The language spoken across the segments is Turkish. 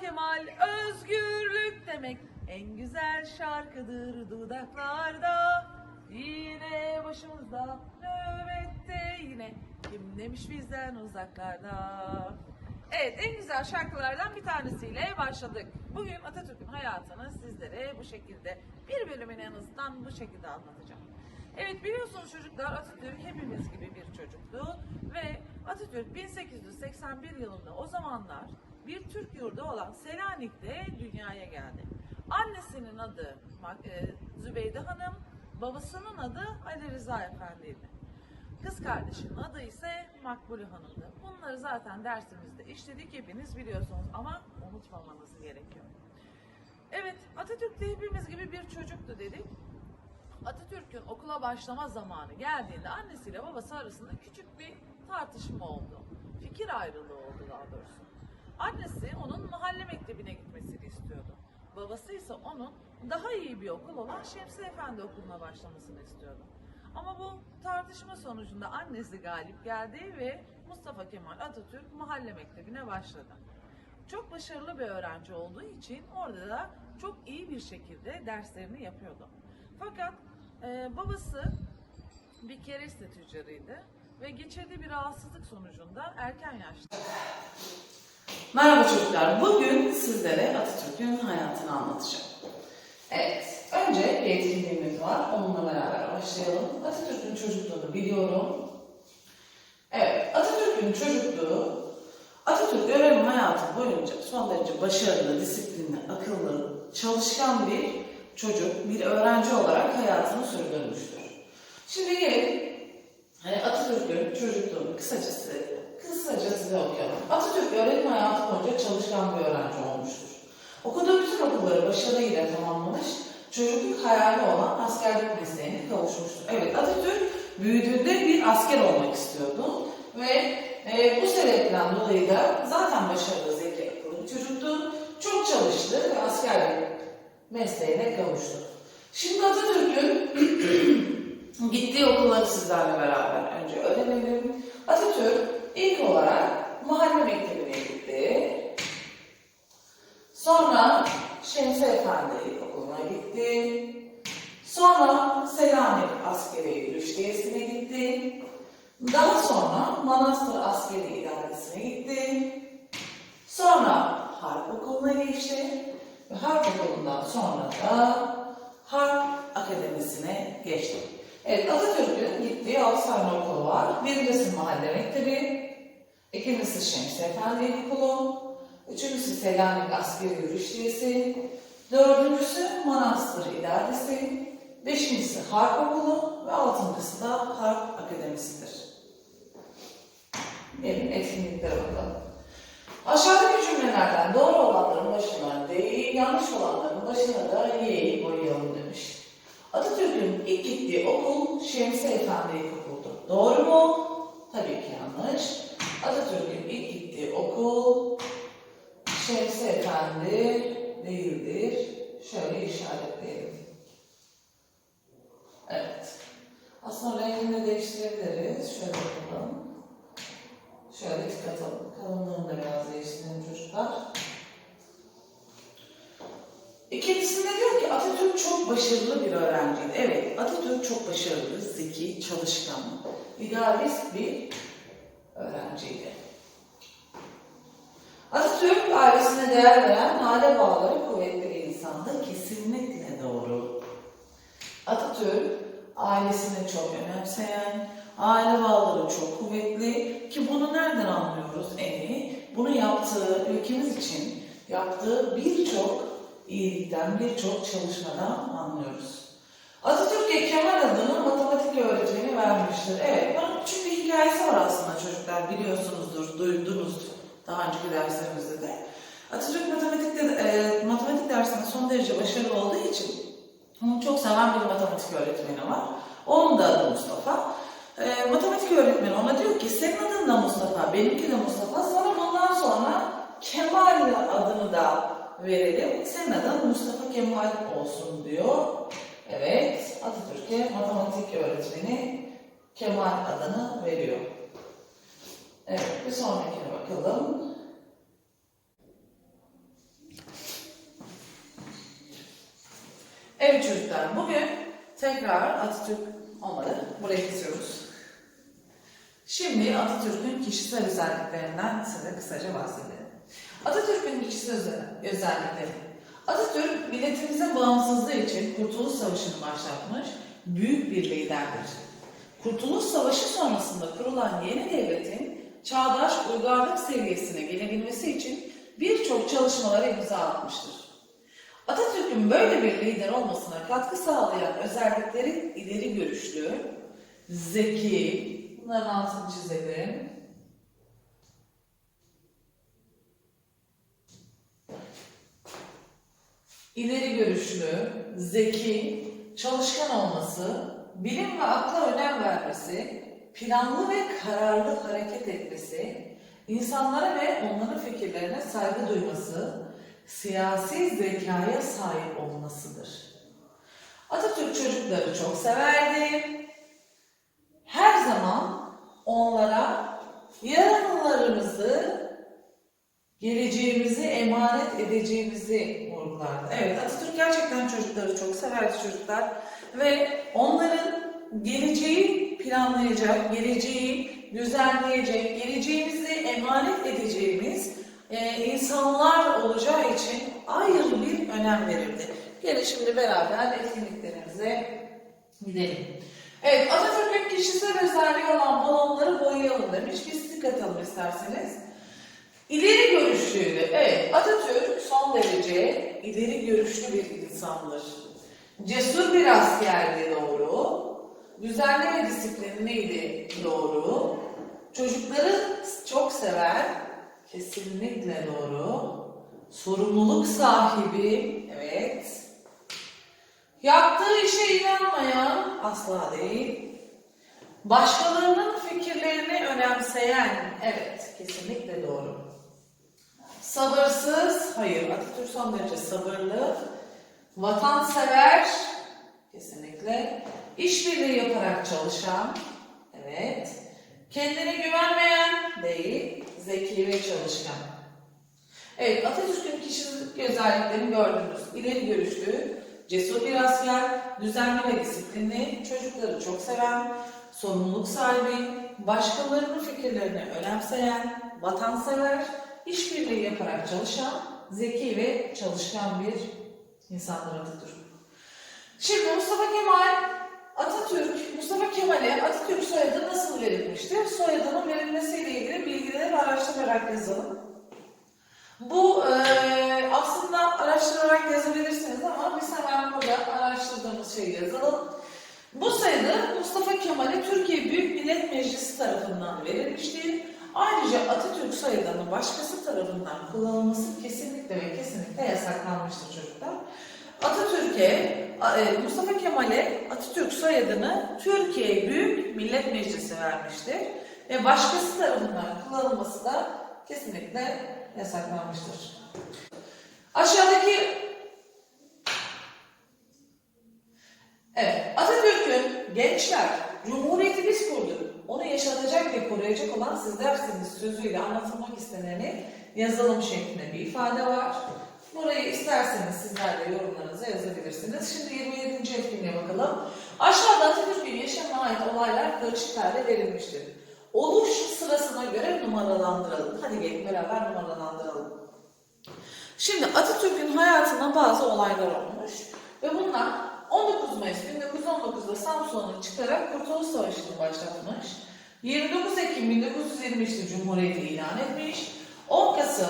Kemal özgürlük demek en güzel şarkıdır dudaklarda. Yine başımızda nöbette yine kim demiş bizden uzaklarda. Evet en güzel şarkılardan bir tanesiyle başladık. Bugün Atatürk'ün hayatını sizlere bu şekilde bir bölümünü en azından bu şekilde anlatacağım. Evet biliyorsunuz çocuklar Atatürk hepimiz gibi bir çocuktu ve Atatürk 1881 yılında o zamanlar bir Türk yurdu olan Selanik'te dünyaya geldi. Annesinin adı e, Zübeyde Hanım, babasının adı Ali Rıza Efendi'ydi. Kız kardeşinin adı ise Makbule Hanım'dı. Bunları zaten dersimizde işledik hepiniz biliyorsunuz ama unutmamanız gerekiyor. Evet Atatürk de hepimiz gibi bir çocuktu dedik. Atatürk'ün okula başlama zamanı geldiğinde annesiyle babası arasında küçük bir tartışma oldu. Fikir ayrılığı oldu daha doğrusu. Annesi onun mahalle mektebine gitmesini istiyordu. Babası ise onun daha iyi bir okul olan Şemsi Efendi okuluna başlamasını istiyordu. Ama bu tartışma sonucunda annesi galip geldi ve Mustafa Kemal Atatürk mahalle mektebine başladı. Çok başarılı bir öğrenci olduğu için orada da çok iyi bir şekilde derslerini yapıyordu. Fakat e, babası bir kereste tüccarıydı ve geçirdiği bir rahatsızlık sonucunda erken yaşta Merhaba çocuklar. Bugün sizlere Atatürk'ün hayatını anlatacağım. Evet, önce bir etkinliğimiz var. Onunla beraber başlayalım. Atatürk'ün çocukluğunu biliyorum. Evet, Atatürk'ün çocukluğu, Atatürk görev hayatı boyunca son derece başarılı, disiplinli, akıllı, çalışkan bir çocuk, bir öğrenci olarak hayatını sürdürmüştür. Şimdi gelin Hani Atatürk'ün çocukluğunu kısacası, kısaca size okuyalım. Atatürk öğretim hayatı boyunca çalışkan bir öğrenci olmuştur. Okuduğu bütün okulları başarıyla tamamlamış, çocukluk hayali olan askerlik mesleğine kavuşmuştur. Evet Atatürk büyüdüğünde bir asker olmak istiyordu ve e, bu sebepten dolayı da zaten başarılı, zeki, akıllı bir çocuktu. Çok çalıştı ve askerlik mesleğine kavuştu. Şimdi Atatürk'ün Gittiği okulları sizlerle beraber önce öğrenelim. Atatürk ilk olarak mahalle mektebine gitti. Sonra Şemsi Efendi İlkokulu'na gitti. Sonra Selanik Askeri Rüştiyesi'ne gitti. Daha sonra Manastır Askeri İdaresi'ne gitti. Sonra Harp Okulu'na geçti. Ve Harp Okulu'ndan sonra da Harp Akademisi'ne geçti. Evet, Atatürk'ün gittiği tane okulu var. Birincisi Mahalle Mektebi, ikincisi Şemsi Efendi İlkokulu, üçüncüsü Selanik Askeri Rüştiyesi, dördüncüsü Manastır İdaresi, beşincisi Harp Okulu ve altıncısı da Harp Akademisi'dir. Gelin etkinliklere bakalım. Aşağıdaki cümlelerden doğru olanların başına değil, yanlış olanların başına da y'yi koyalım demiş. Atatürk'ün ilk gittiği okul Şemsi Efendi İlkokulu'du. Doğru mu? Tabii ki yanlış. Atatürk'ün ilk gittiği okul Şemsi Efendi değildir. Şöyle işaretleyelim. Evet. Aslında rengini de değiştirebiliriz. Şöyle yapalım. Şöyle tık atalım. Kalınlığını da biraz değiştirelim çocuklar. İkincisinde diyor ki Atatürk çok başarılı bir öğrenciydi. Evet, Atatürk çok başarılı, zeki, çalışkan, idealist bir öğrenciydi. Atatürk ailesine değer veren, aile bağları kuvvetli bir insandı. Kesinlikle doğru. Atatürk ailesini çok önemseyen, aile bağları çok kuvvetli ki bunu nereden anlıyoruz en iyi? Bunu yaptığı, ülkemiz için yaptığı birçok iyilikten, birçok çalışmadan anlıyoruz. Atatürk'e Kemal adını matematik öğretmeni vermiştir. Evet, bunun küçük hikayesi var aslında çocuklar biliyorsunuzdur, duydunuz daha önceki derslerimizde de. Atatürk matematikte, e, matematik dersinde son derece başarılı olduğu için onu çok seven bir matematik öğretmeni var. Onun da adı Mustafa. E, matematik öğretmeni ona diyor ki senin adın da Mustafa, benimki de Mustafa. Sana bundan sonra Kemal adını da verelim. Senin adın Mustafa Kemal olsun diyor. Evet, Atatürk'e matematik öğretmeni Kemal adını veriyor. Evet, bir sonrakine bakalım. Evet çocuklar, bugün tekrar Atatürk olmadı. Buraya kesiyoruz. Şimdi Atatürk'ün kişisel özelliklerinden size kısaca bahsedelim. Atatürk'ün kişisel özellikleri. Atatürk milletimizin bağımsızlığı için Kurtuluş Savaşı'nı başlatmış büyük bir liderdir. Kurtuluş Savaşı sonrasında kurulan yeni devletin çağdaş uygarlık seviyesine gelebilmesi için birçok çalışmalara imza atmıştır. Atatürk'ün böyle bir lider olmasına katkı sağlayan özellikleri ileri görüşlü, zeki, bunların altını çizelim. İleri görüşlü, zeki, çalışkan olması, bilim ve akla önem vermesi, planlı ve kararlı hareket etmesi, insanlara ve onların fikirlerine saygı duyması, siyasi zekaya sahip olmasıdır. Atatürk çocukları çok severdi. Her zaman onlara yarınlarımızı, geleceğimizi emanet edeceğimizi vurgulardı. Evet Atatürk gerçekten çocukları çok severdi çocuklar ve onların geleceği planlayacak, geleceği düzenleyecek, geleceğimizi emanet edeceğimiz e, insanlar olacağı için ayrı bir önem verirdi. Gelin şimdi beraber etkinliklerimize gidelim. Evet, Atatürk'ün kişisel özelliği olan balonları boyayalım demiş. Bir stik atalım isterseniz. İleri görüşlüydü. Evet, Atatürk son derece ileri görüşlü bir insandır. Cesur bir askerdi doğru. Düzenli ve disiplinliydi doğru. Çocukları çok sever. Kesinlikle doğru. Sorumluluk sahibi. Evet. Yaptığı işe inanmayan asla değil. Başkalarının fikirlerini önemseyen, evet kesinlikle doğru. Sabırsız, hayır Atatürk son derece sabırlı. Vatansever, kesinlikle. İşbirliği yaparak çalışan, evet. Kendine güvenmeyen, değil. Zeki ve çalışkan. Evet, Atatürk'ün kişilik özelliklerini gördünüz. İleri görüşlü, cesur bir asker, düzenli ve disiplinli, çocukları çok seven, sorumluluk sahibi, başkalarının fikirlerini önemseyen, vatansever, işbirliği yaparak çalışan, zeki ve çalışkan bir insandır Atatürk. Şimdi Mustafa Kemal Atatürk, Mustafa Kemal'e Atatürk soyadı nasıl verilmiştir? Soyadının verilmesiyle ilgili bilgileri araştırarak yazalım. Bu eee, aslında araştırarak yazabilirsiniz ama biz hemen burada araştırdığımız şeyi yazalım. Bu sayıda Mustafa Kemal'e Türkiye Büyük Millet Meclisi tarafından verilmiştir. Ayrıca Atatürk soyadının başkası tarafından kullanılması kesinlikle ve kesinlikle yasaklanmıştır çocuklar. Atatürk'e, e, Mustafa Kemal'e Atatürk soyadını Türkiye Büyük Millet Meclisi vermiştir. Ve başkası tarafından kullanılması da kesinlikle yasaklanmıştır. Aşağıdaki Evet, Atatürk'ün gençler, Cumhuriyeti biz kurduk. Koruyacak olan sizlersiniz sözüyle anlatılmak isteneni yazılım şeklinde bir ifade var. Burayı isterseniz sizler de yorumlarınıza yazabilirsiniz. Şimdi 27. etkinliğe bakalım. Aşağıda Atatürk'ün yaşamına ait olaylar karışık halde verilmiştir. Oluş sırasına göre numaralandıralım. Hadi gelin beraber numaralandıralım. Şimdi Atatürk'ün hayatında bazı olaylar olmuş ve bunlar 19 Mayıs 1919'da Samsun'u çıkarak Kurtuluş Savaşı'nı başlatmış. 29 Ekim 1923'te Cumhuriyeti ilan etmiş. 10 Kasım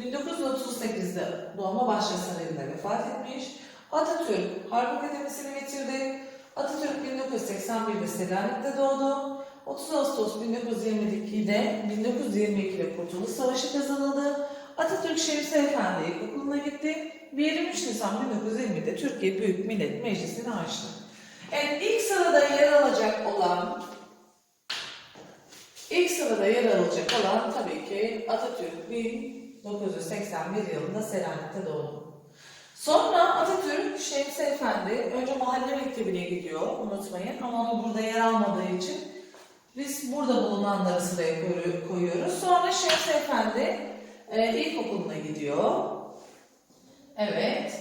1938'de Doğma Bahçesarayı'nda vefat etmiş. Atatürk Harp Akademisi'ni bitirdi. Atatürk 1981'de Selanik'te doğdu. 30 Ağustos 1922'de 1922'de Kurtuluş Savaşı kazanıldı. Atatürk Şemsi Efendi İlkokulu'na gitti. ve 23 Nisan 1920'de Türkiye Büyük Millet Meclisi'ni açtı. Evet, ilk sırada yer alacak olan ilk sırada yer alacak olan tabii ki Atatürk 1981 yılında Selanik'te doğdu. Sonra Atatürk Şemsi Efendi önce mahalle mektebine gidiyor unutmayın ama onu burada yer almadığı için biz burada bulunanları sıraya koyu- koyuyoruz. Sonra Şemsi Efendi e, ilkokuluna gidiyor. Evet.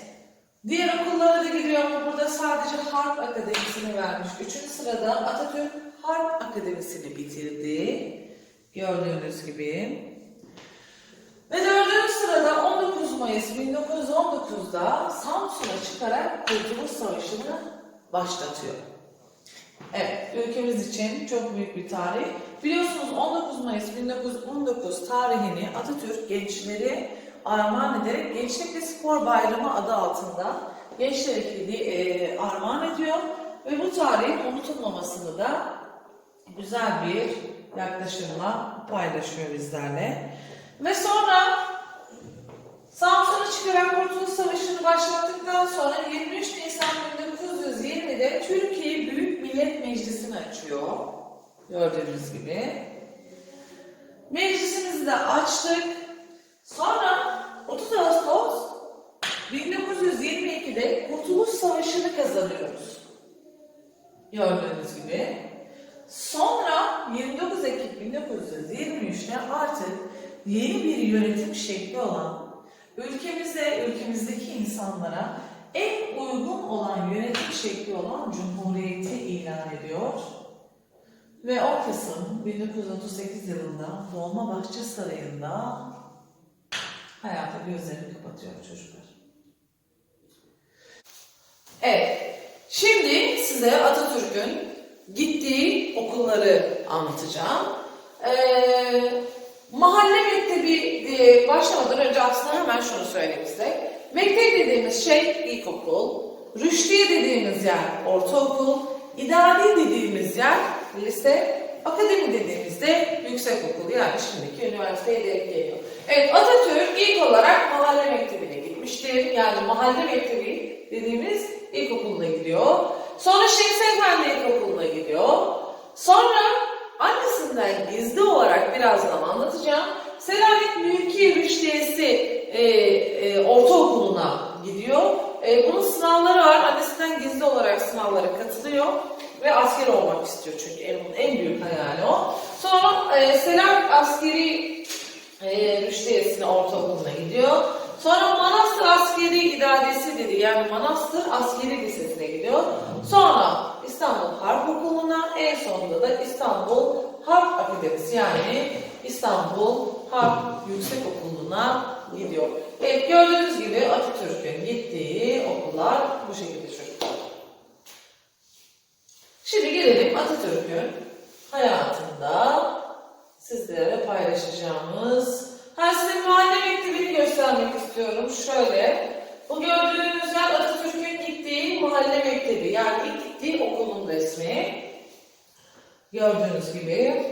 Diğer okullara da gidiyor ama burada sadece Harp Akademisi'ni vermiş. Üçüncü sırada Atatürk Harp Akademisi'ni bitirdi. Gördüğünüz gibi. Ve dördüncü sırada 19 Mayıs 1919'da Samsun'a çıkarak Kurtuluş Savaşı'nı başlatıyor. Evet, ülkemiz için çok büyük bir tarih. Biliyorsunuz 19 Mayıs 1919 tarihini Atatürk gençleri armağan ederek Gençlik ve Spor Bayramı adı altında gençlere e, armağan ediyor. Ve bu tarihin unutulmamasını da güzel bir yaklaşımla paylaşıyor bizlerle. Ve sonra Samsun'a çıkarak Kurtuluş Savaşı'nı başlattıktan sonra 23 Nisan 1920'de Türkiye Büyük Millet Meclisi'ni açıyor. Gördüğünüz gibi. Meclisimizi de açtık. Sonra 30 Ağustos 1922'de Kurtuluş Savaşı'nı kazanıyoruz. Gördüğünüz gibi. Sonra 29 Ekim 1923'te artık yeni bir yönetim şekli olan ülkemize, ülkemizdeki insanlara en uygun olan yönetim şekli olan Cumhuriyeti ilan ediyor. Ve 10 Kasım 1938 yılında Dolmabahçe Sarayı'nda hayata gözlerini kapatıyor çocuklar. Evet, şimdi size Atatürk'ün gittiği okulları anlatacağım. Ee, mahalle mektebi e, başlamadan önce aslında hemen şunu söyleyeyim size. Mektep dediğimiz şey ilkokul, rüştiye dediğimiz yer ortaokul, idari dediğimiz yer lise, akademi dediğimizde yüksekokul yani şimdiki üniversiteye denk geliyor. Evet Atatürk ilk olarak mahalle mektebine gitmiştir. Yani mahalle mektebi dediğimiz ilkokuluna gidiyor. Sonra Şemsi Efendi İlkokulu'na gidiyor. Sonra annesinden gizli olarak birazdan anlatacağım. Selanik Mülki Rüştiyesi e, e, Ortaokulu'na gidiyor. E, bunun sınavları var. Annesinden gizli olarak sınavlara katılıyor. Ve asker olmak istiyor çünkü en, en büyük hayali o. Sonra e, Selanik Askeri e, Rüştiyesi'ne ortaokuluna gidiyor. Sonra Manastır Askeri İdaresi dedi yani Manastır Askeri Lisesi'ne gidiyor. Sonra İstanbul Harp Okulu'na en sonunda da İstanbul Harp Akademisi yani İstanbul Harp Yüksek Okulu'na gidiyor. Evet gördüğünüz gibi Atatürk'ün gittiği okullar bu şekilde çocuklar. Şimdi gelelim Atatürk'ün hayatında sizlere paylaşacağımız Ha size mahalle mektebini göstermek istiyorum. Şöyle. Bu gördüğünüz yer Atatürk'ün gittiği mahalle mektebi. Yani gittiği okulun resmi. Gördüğünüz gibi.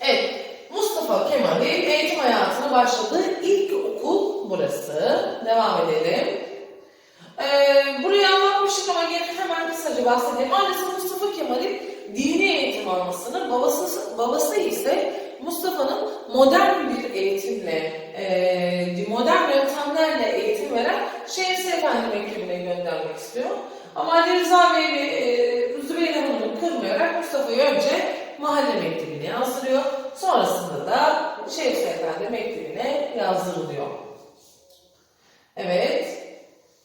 Evet. Mustafa Kemal'in eğitim hayatına başladığı ilk okul burası. Devam edelim. Ee, burayı anlatmıştık ama yine hemen kısaca bahsedeyim. Annesi Mustafa Kemal'in dini eğitim almasını, babası, babası ise Mustafa'nın modern bir eğitimle, e, modern yöntemlerle eğitim veren Şemsi Efendi Mektebi'ne göndermek istiyor. ama Ali Rıza Bey ve e, Zübeyde Hanım'ı kırmayarak Mustafa'yı önce mahalle mektebine yazdırıyor. Sonrasında da Şemsi Efendi Mektebi'ne yazdırılıyor. Evet.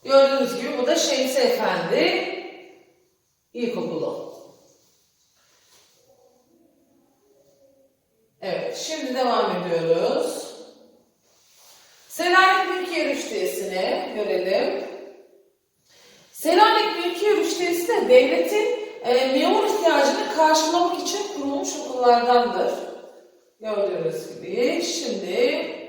Gördüğünüz gibi bu da Şemsi Efendi İlkokulu. Evet, şimdi devam ediyoruz. Selanik Mülkiye Rüştiyesi'ni görelim. Selanik Mülkiye Rüştiyesi de devletin e, memur ihtiyacını karşılamak için kurulmuş okullardandır. Gördüğünüz gibi. Şimdi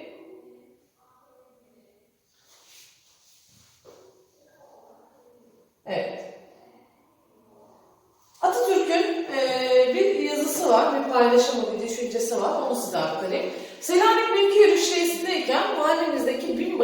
Evet. Atatürk'ün e, bir yazısı var, bir paylaşımı, bir düşüncesi var. Onu size aktarayım. Selanik Mülkiye Rüştiyesi'ndeyken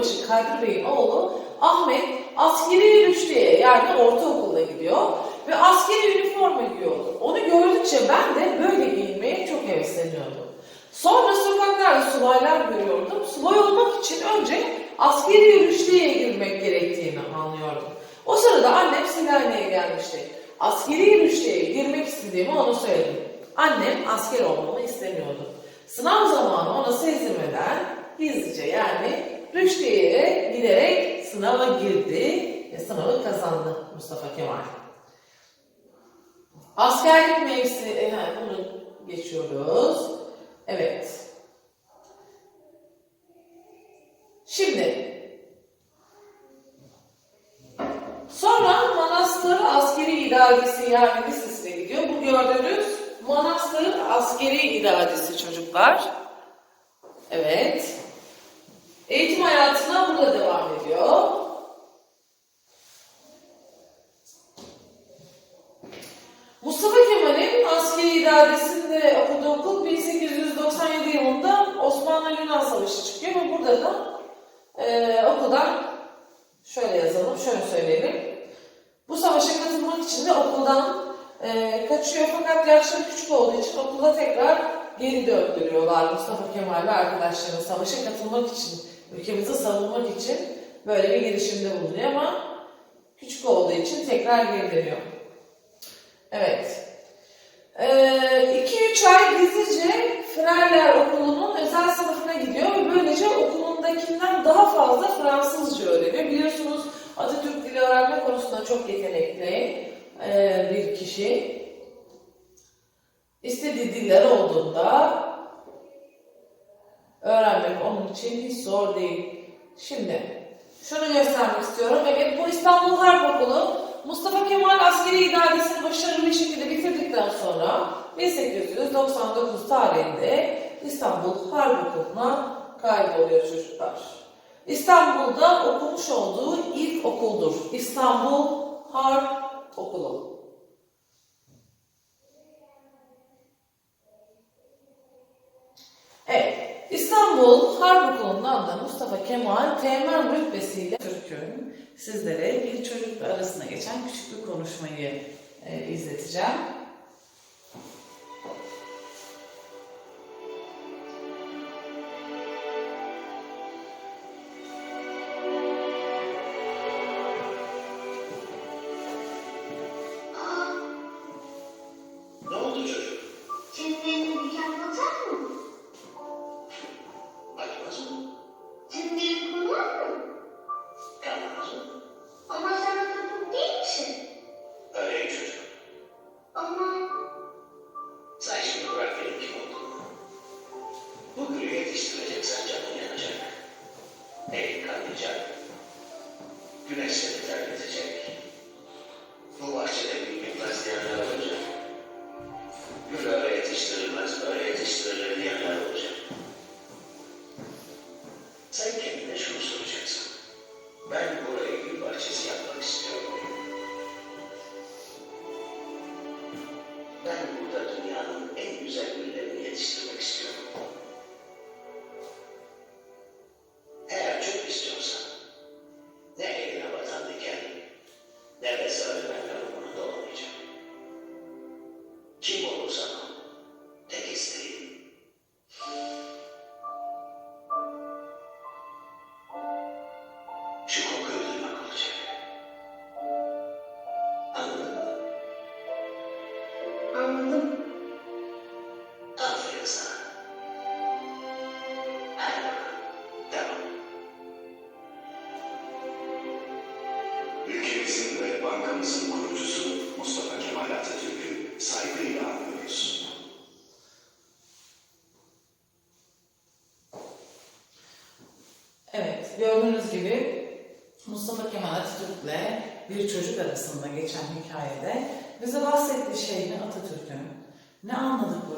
binbaşı Kadir Bey'in oğlu Ahmet askeri rüştiye yani ortaokulda gidiyor ve askeri üniforma giyiyordu. Onu gördükçe ben de böyle giyinmeye çok hevesleniyordum. Sonra sokaklarda subaylar görüyordum. Subay olmak için önce askeri rüştiyeye girmek gerektiğini anlıyordum. O sırada annem Selanik'e gelmişti. Askeri rüştiyeye girmek istediğimi ona söyledim. Annem asker olmamı istemiyordu. Sınav zamanı ona sezdirmeden gizlice yani rüştiyeye giderek sınava girdi ve sınavı kazandı Mustafa Kemal. Askerlik mevsimi, e, bunu geçiyoruz. Evet. Şimdi sonra manastır askeri idaresi yani listesine gidiyor. Bu gördüğünüz manastır askeri idaresi çocuklar. Evet. Eğitim hayatına burada devam ediyor. Mustafa Kemal'in askeri idaresinde okuduğu okul 1897 yılında Osmanlı-Yunan Savaşı çıkıyor ve burada da e, okuldan şöyle yazalım, şöyle söyleyelim. Bu savaşa katılmak için de okuldan e, kaçıyor fakat yaşları küçük olduğu için okulda tekrar geri döndürüyorlar Mustafa Kemal ve arkadaşlarını savaşa katılmak için, ülkemizi savunmak için böyle bir girişimde bulunuyor ama küçük olduğu için tekrar geri dönüyor. Evet. 2-3 ay gizlice Frerler Okulu'nun özel sınıfına gidiyor ve böylece okulundakinden daha fazla Fransızca öğreniyor. Biliyorsunuz Atatürk dili öğrenme konusunda çok yetenekli e, bir kişi. İstediği diller olduğunda öğrenmek onun için hiç zor değil. Şimdi şunu göstermek istiyorum. Evet bu İstanbul Harp Okulu Mustafa Kemal askeri idaresini başarılı bir şekilde bitirdikten sonra 1899 tarihinde İstanbul Harp Okulu'na kaydoluyor çocuklar. İstanbul'da okumuş olduğu ilk okuldur. İstanbul Harp Okulu. Evet, İstanbul Harp Okulu'ndan da Mustafa Kemal Teğmen rütbesiyle Türk'ün sizlere bir çocukla arasında geçen küçük bir konuşmayı e, izleteceğim.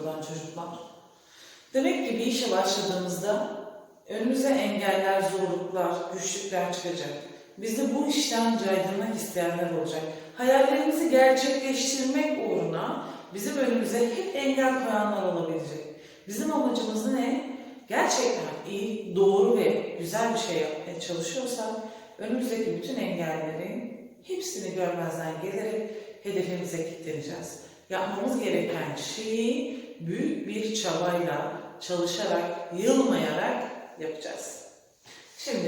Buradan çocuklar? Demek ki bir işe başladığımızda önümüze engeller, zorluklar, güçlükler çıkacak. Bizi bu işten caydırmak isteyenler olacak. Hayallerimizi gerçekleştirmek uğruna bizim önümüze hep engel koyanlar olabilecek. Bizim amacımız ne? Gerçekten iyi, doğru ve güzel bir şey yapmaya çalışıyorsak önümüzdeki bütün engellerin hepsini görmezden gelerek hedefimize kilitleneceğiz. Yapmamız gereken şeyi büyük bir çabayla, çalışarak, yılmayarak yapacağız. Şimdi